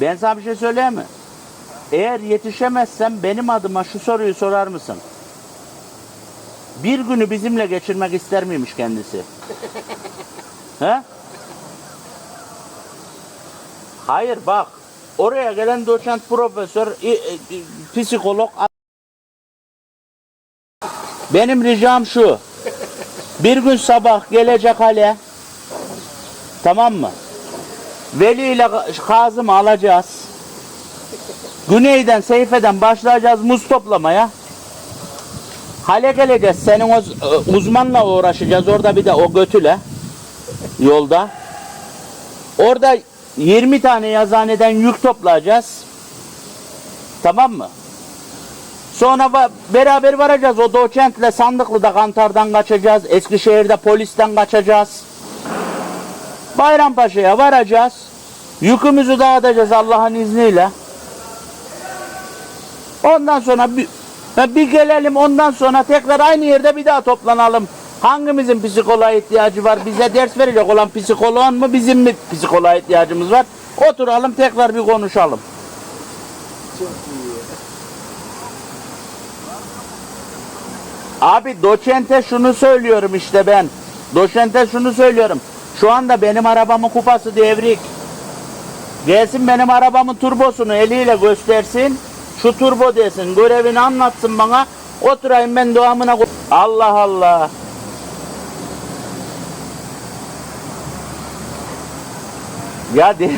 Ben sana bir şey söyleyeyim mi? Eğer yetişemezsem benim adıma şu soruyu sorar mısın? Bir günü bizimle geçirmek ister miymiş kendisi? He? Hayır bak. Oraya gelen doçent profesör, i- psikolog benim ricam şu. Bir gün sabah gelecek hale tamam mı? Veli ile Kazım'ı alacağız. Güneyden, Seyfe'den başlayacağız muz toplamaya. Hale geleceğiz. Senin o e, uzmanla uğraşacağız. Orada bir de o götüle yolda. Orada 20 tane yazaneden yük toplayacağız. Tamam mı? Sonra beraber varacağız. O doçentle Sandıklı'da kantardan kaçacağız. Eskişehir'de polisten kaçacağız. Bayrampaşa'ya varacağız. Yükümüzü dağıtacağız Allah'ın izniyle. Ondan sonra bir, bir gelelim ondan sonra tekrar aynı yerde bir daha toplanalım. Hangimizin psikoloğa ihtiyacı var? Bize ders verecek olan psikoloğun mu bizim mi psikoloğa ihtiyacımız var? Oturalım tekrar bir konuşalım. Abi doçente şunu söylüyorum işte ben. Doçente şunu söylüyorum. Şu anda benim arabamın kupası devrik. Gelsin benim arabamın turbosunu eliyle göstersin. Şu turbo desin. Görevini anlatsın bana. Oturayım ben doğamına Allah Allah. Ya de